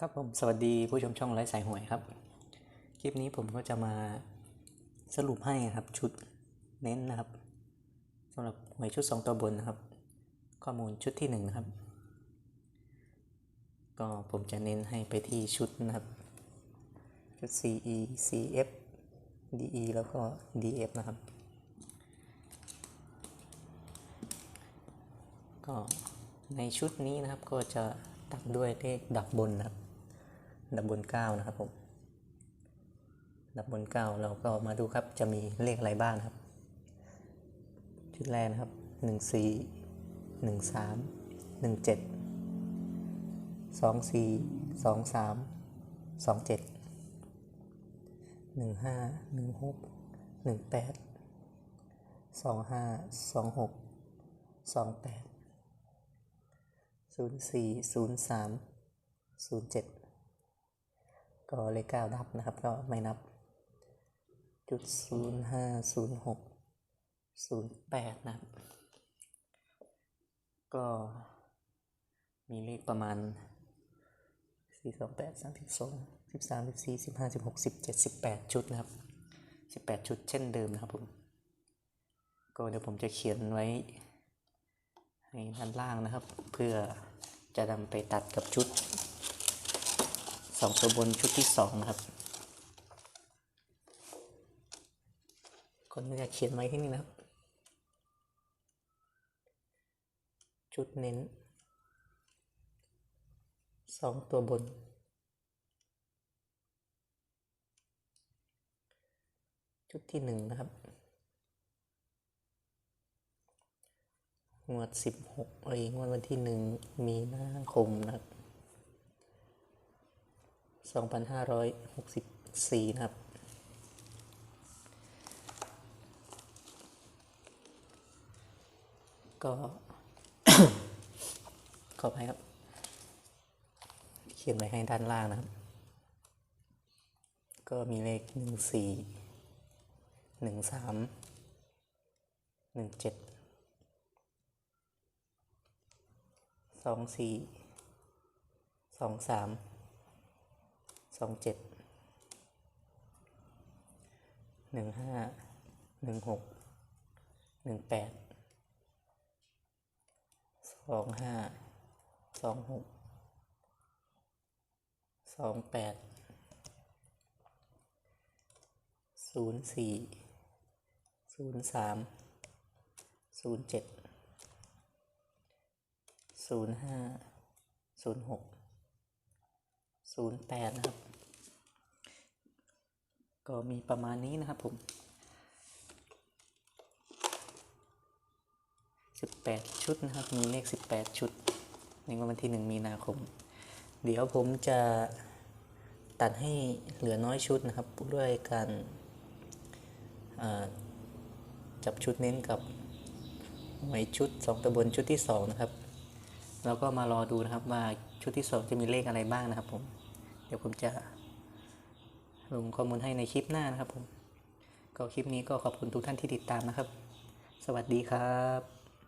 ครับผมสวัสดีผู้ชมช่องไร้สายหวยครับ คลิปนี้ผมก็จะมาสรุปให้ครับชุดเน้นนะครับสำหรับหวยชุด 2 ตัวบนนะครับ ข้อมูลชุดที่1นะครับ ก็ผมจะเน้นให้ไปที่ชุดนะครับ ชุด CE CF DE แล้วก็ DF นะครับ ก็ในชุดนี้นะครับก็จะตัดด้วยเลขดับบนนะครับ ดับบนเก้านะครับผม ดับบนเก้าเราก็มาดูครับ จะมีเลขอะไรบ้างครับ ชุดแรกนะครับหนึ่งสี่หนึ่งสามหนึ่งเจ็ดสองสี่สองสามสองเจ็ดหนึ่งห้าหนึ่งหกหนึ่งแปดสองห้าสองหกสองแปดศูนย์สี่ศูนย์สามศูนย์เจ็ด ก็เลขเก้าดับนะครับ ก็ไม่นับจุดศูนย์ห้าศูนย์หกศูนย์แปดนะครับ ก็มีเลขประมาณสี่สองแปดสามสิบสองสิบสามสิบสี่สิบห้าสิบหกสิบเจ็ดสิบแปดชุดนะครับสิบแปดชุดเช่นเดิมนะครับผมก็เดี๋ยวผมจะเขียนไว้ให้ด้านล่างนะครับ เพื่อจะนำไปตัดกับชุด สองตัวบนชุดที่สองนะครับคนจะเขียนไว้ที่นี่นะครับชุดเน้นสองตัวบน ชุดที่หนึ่งนะครับ งวดสิบหกเอ้ยงวดวันที่หนึ่งมีนาคมนะครับ สองพันห้าร้อยหกสิบสี่นะครับ ก็ ขออภัยครับ เขียนไว้ให้ด้านล่างนะครับ ก็มีเลขหนึ่งสี่หนึ่งสามหนึ่งเจ็ดสองสี่สองสาม สองเจ็ดหนึ่งห้าหนึ่งหกหนึ่งแปดสองห้าสองหกสองแปดศูนย์สี่ศูนย์สามศูนย์เจ็ดศูนย์ห้าศูนย์หก ศูนย์แปดนะครับ ก็มีประมาณนี้นะครับผมสิบแปดชุดนะครับ มีเลขสิบแปดชุด ในวันที่หนึ่งมีนาคม เดี๋ยวผมจะตัดให้เหลือน้อยชุดนะครับ ด้วยการจับชุดเน้นกับหวยชุดสองตะบนชุดที่สองนะครับเราก็มารอดูนะครับว่าชุดที่สองจะมีเลขอะไรบ้างนะครับผม ดี๋ยวผมจะลงข้อมูลให้ในคลิปหน้านะครับผม ก็คลิปนี้ก็ขอบคุณทุกท่านที่ติดตามนะครับ สวัสดีครับ